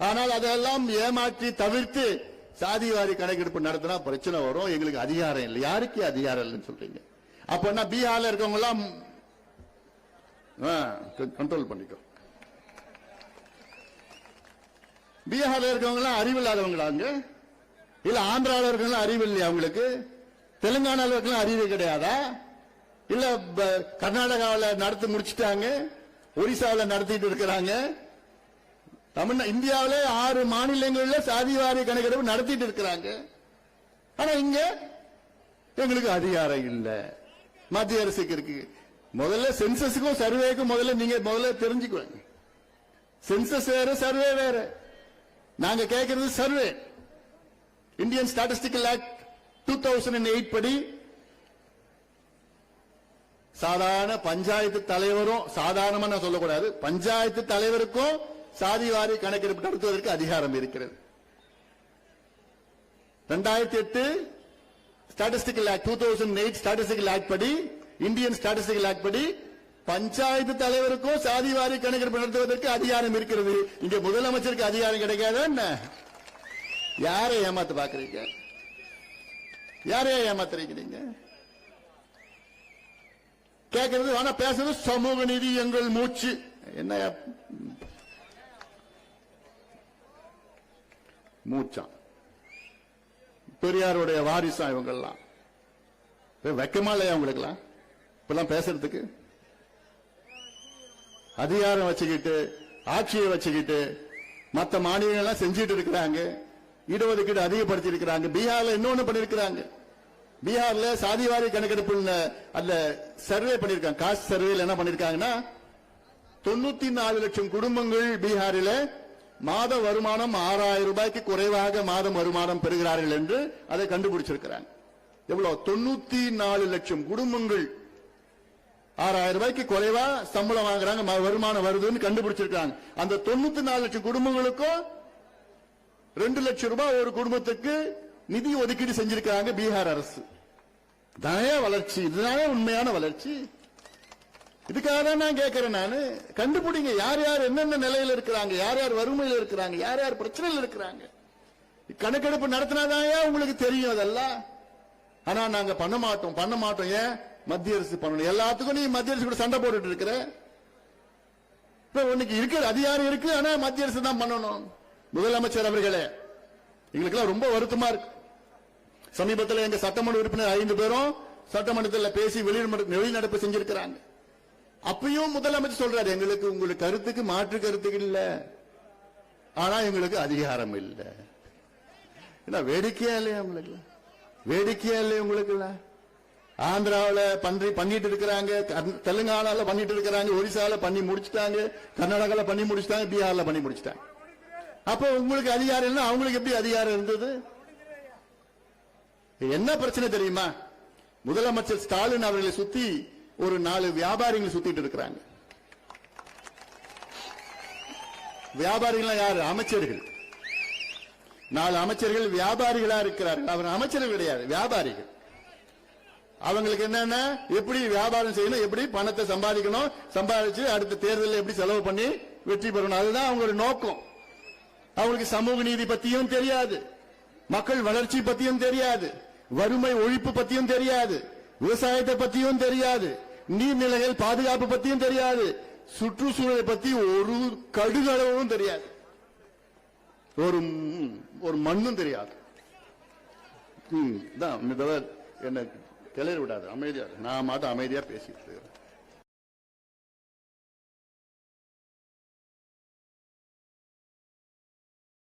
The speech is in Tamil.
ஆனால் அதெல்லாம் ஏமாற்றி தவிர்த்து சாதிவாரி கணக்கெடுப்பு நடத்தினா பிரச்சனை வரும். எங்களுக்கு அதிகாரம் இல்லை. யாருக்கு அதிகாரம் இல்லைன்னு சொல்றீங்க? அப்ப பீகார்ல இருக்கவங்க எல்லாம் கண்ட்ரோல் பண்ணிக்கோ. பீகார்ல இருக்கவங்க எல்லாம் அறிவில்லாதவங்களாங்க இல்ல ஆந்திராவில் இருக்கவங்களாம் அறிவு இல்லையா அவங்களுக்கு? தெலுங்கானாவில் இருக்கலாம் அறிவு கிடையாதா? இல்ல ப- கர்நாடகாவில் நடத்தி முடிச்சிட்டாங்க ஒரிசாவில் நடத்திட்டு இருக்கிறாங்க தமிழ்நா இந்தியாவில ஆறு மாநிலங்கள்ல சாதிவாரி கணக்கெடுப்பு நடத்திட்டு இருக்கிறாங்க. ஆனா இங்க எங்களுக்கு அதிகாரம் இல்ல. மத்திய அரசுக்கு இருக்கு. முதல்ல சென்சஸுக்கும் சர்வேக்கும் முதல்ல நீங்க முதல்ல தெரிஞ்சுக்குவாங்க சென்சஸ் வேற சர்வே வேற. நாங்க கேட்கறது survey. Indian statistical act two thousand eight படி சாதாரண பஞ்சாயத்து தலைவரும் சாதாரணமா நான் சொல்லக்கூடாது பஞ்சாயத்து தலைவருக்கும் சாதிவாரி கணக்கெடுப்பு நடத்துவதற்கு அதிகாரம் இருக்கிறது. ரெண்டாயிரத்தி எட்டு statistical act two thousand eight statistical act படி இந்தியன் ஸ்டாட்டிஸ்டிக்கல் ஆக்ட் படி பஞ்சாயத்து தலைவருக்கும் சாதிவாரி கணக்கெடுப்பு நடத்துவதற்கு அதிகாரம் இருக்கிறது. இங்க முதலமைச்சருக்கு அதிகாரம் கிடைக்காத என்ன? யாரை ஏமாத்து பாக்குறீங்க யாரையா ஏமாத்துறீங்க கேட்கறது ஆனா பேசுறது சமூக நீதி எங்கள் மூச்சு. என்ன மூச்சான் பெரியாருடைய வாரிசா இவங்கெல்லாம். இப்ப வெக்கமா இல்லையா உங்களுக்குலாம் இப்பெல்லாம் பேசுறதுக்கு? அதிகாரம் வச்சுக்கிட்டு ஆட்சியை வச்சுக்கிட்டு மற்ற மாநிலங்கள்லாம் செஞ்சுட்டு இருக்கிறாங்க. இடஒதுக்கீடு அதிகப்படுத்தி இருக்கிறாங்க பீகார்ல இன்னொன்னு பண்ணிருக்கிறாங்க பீகார்ல சாதிவாரி கணக்கெடுப்பு அதுல சர்வே பண்ணிருக்காங்க காசு சர்வேல என்ன பண்ணிருக்காங்கன்னா தொண்ணூத்தி நாலு லட்சம் குடும்பங்கள் பீகாரில மாத வருமானம் ஆறாயிரம் ரூபாய்க்கு குறைவாக மாதம் வருமானம் பெறுகிறார்கள் என்று அதை கண்டுபிடிச்சிருக்கிறாங்க. எவ்வளவு தொண்ணூத்தி நாலு லட்சம் குடும்பங்கள் ஆறாயிரம் ரூபாய்க்கு குறைவா சம்பளம் வாங்குறாங்க ம- வருமானம் வருதுன்னு கண்டுபிடிச்சிருக்காங்க அந்த தொண்ணூத்தி நாலு லட்சம் குடும்பங்களுக்கும் ரெண்டு லட்சம் ரூபாய் ஒரு குடும்பத்துக்கு நிதி ஒதுக்கீடு செஞ்சிருக்காங்க பீகார் அரசு. தானே வளர்ச்சி இதுதானே உண்மையான வளர்ச்சி? இதுக்காக தான் நான் கேட்கிறேன் நான். கண்டுபிடிங்க. யார் யார் என்னென்ன நிலையில இருக்கிறாங்க யார் யார் வறுமையில் இருக்கிறாங்க யார் யார் பிரச்சனையில் இருக்கிறாங்க. கணக்கெடுப்பு நடத்தினாதான் உங்களுக்கு தெரியும் அதெல்லாம். ஆனா நாங்க பண்ண மாட்டோம் பண்ண மாட்டோம். ஏன்? மத்திய அரசு பண்ணணும். எல்லாத்துக்கும் நீ மத்திய அரசு கூட சண்டை போட்டுட்டு இருக்கிற. இப்ப உனக்கு இருக்கிற அதிகாரம் இருக்கு ஆனா மத்திய அரசு தான் பண்ணணும். முதலமைச்சர் அவர்களே எங்களுக்கெல்லாம் ரொம்ப வருத்தமா இருக்கு. சமீபத்தில் எங்க சட்டமன்ற உறுப்பினர் ஐந்து பேரும் சட்டமன்றத்தில் பேசி வெளிநடப்பு வெளிநடப்பு செஞ்சிருக்கிறாங்க. அப்பயும் முதலமைச்சர் சொல்றாரு எங்களுக்கு உங்களுக்கு கருத்துக்கு மாற்று கருத்துக்கு இல்ல. ஆனா எங்களுக்கு அதிகாரம் இல்ல. என்ன வேடிக்கையா இல்லையா உங்களுக்கு? வேடிக்கையா இல்லையா உங்களுக்கு? ஆந்திராவில் பன்றி பண்ணிட்டு இருக்கிறாங்க தெலுங்கானால பண்ணிட்டு இருக்கிறாங்க ஒரிசால பண்ணி முடிச்சுட்டாங்க கர்நாடகாவில் பண்ணி முடிச்சுட்டாங்க பீகார்ல பண்ணி முடிச்சிட்டாங்க. அப்ப உங்களுக்கு அதிகாரம் இல்லைன்னா அவங்களுக்கு எப்படி அதிகாரம் இருந்தது? என்ன பிரச்சனை தெரியுமா? முதலமைச்சர் ஸ்டாலின் அவர்களை சுத்தி ஒரு நாலு வியாபாரிகள் சுத்திட்டு இருக்கிறாங்க. வியாபாரிகள் யாரு? அமைச்சர்கள். நாலு அமைச்சர்கள் வியாபாரிகளா இருக்கிறார்கள். அவர் அமைச்சர்கள் கிடையாது வியாபாரிகள். அவங்களுக்கு என்னன்னா? எப்படி வியாபாரம் செய்யணும் எப்படி பணத்தை சம்பாதிக்கணும் சம்பாதிச்சு அடுத்த தேர்தலில் எப்படி செலவு பண்ணி வெற்றி பெறணும் அதுதான் அவங்களோட நோக்கம். அவங்களுக்கு சமூக நீதி பத்தியும் தெரியாது. மக்கள் வளர்ச்சி பத்தியும் தெரியாது. வறுமை ஒழிப்பு பத்தியும் தெரியாது. விவசாயத்தை பத்தியும் தெரியாது. நீர்நிலைகள் பாதுகாப்பு பத்தியும் தெரியாது. சுற்றுச்சூழலை பத்தி ஒரு கடுகளவும் தெரியாது. ஒரு ஒரு மண்ணும் தெரியாது. என்ன கிளறி விடாது அமைதியா நான் மாட்டும் அமைதியா பேசிட்டு